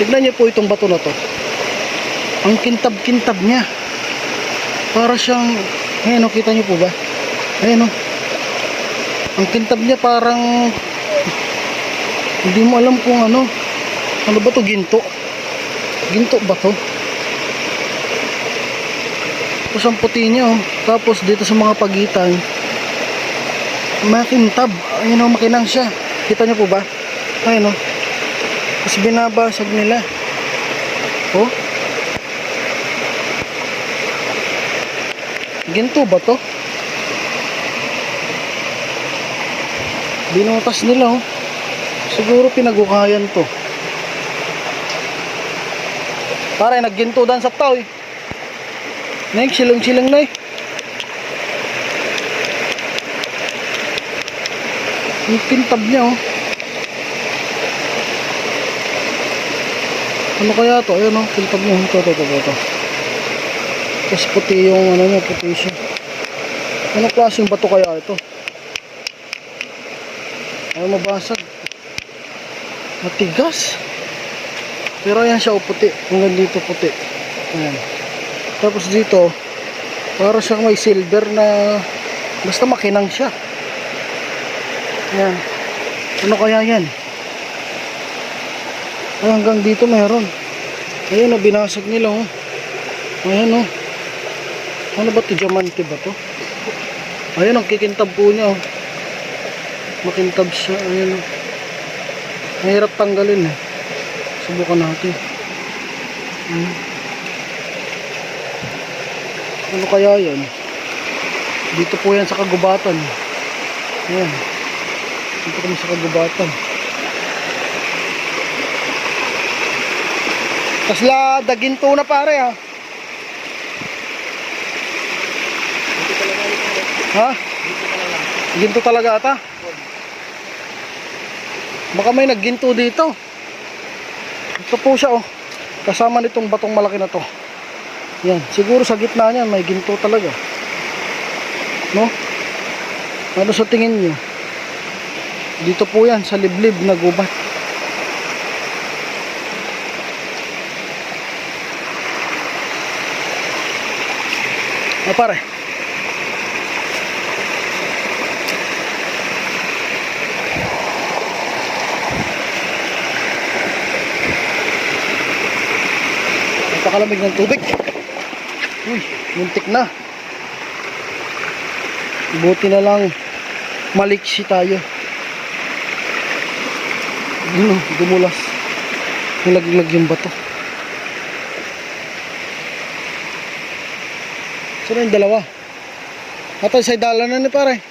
Tignan niyo po itong bato na to. Ang kintab-kintab niya. Para siyang, ayan o, kita niyo po ba? Ayan o. Ang kintab niya parang, hindi mo alam kung ano. Ano ba to Ginto. Ginto ba to? Tapos ang puti niya oh. Tapos dito sa mga pagitan, makintab. Ayun o, makinang siya. Kita niyo po ba? Ayun o. Tapos binabasag nila. Oh. Ginto ba to? Binutas nila oh. Siguro pinagukayan to. Pare, nagginto dan sa tao eh. Nek, silang-silang na eh. Ang kintab niya oh. Ano kaya to? Ayun oh, kintab niya. Ito, ito, ito, ito. Tapos puti yung ano niya, puti siya. Ano klaseng bato kaya ito? Ay mabasag. Matigas. Pero ayan siya, oh, puti. Hanggang dito puti. Ayan. Tapos dito, para siyang may silver na basta makinang siya. Ayan. Ano kaya yan? Ay, hanggang dito meron. Ayan, oh, binasag nila, oh. Ayan, oh. Ano ba to? Diamante ba to? Ayan, ang kikintab po niya, oh. Makintab siya. Ayan, oh. Mahirap tanggalin, eh. Subukan natin. Hmm. Ano kaya yan? Dito po yan sa kagubatan. Ayan. Dito kami sa kagubatan. Kasla daginto na pare ha. Ha? Ginto talaga ata? Baka may nagginto dito. Ito po siya oh. Kasama nitong batong malaki na to. Yan, siguro sa gitna niyan may ginto talaga. No? Ano sa tingin niyo? Dito po yan sa liblib na gubat. Ah, pare. Napakalamig ng tubig. Uy, muntik na. Buti na lang maliksi tayo. Yun o, dumulas. Nilaglag yung bato. Sino yung dalawa? Atay sa dala na ni pare.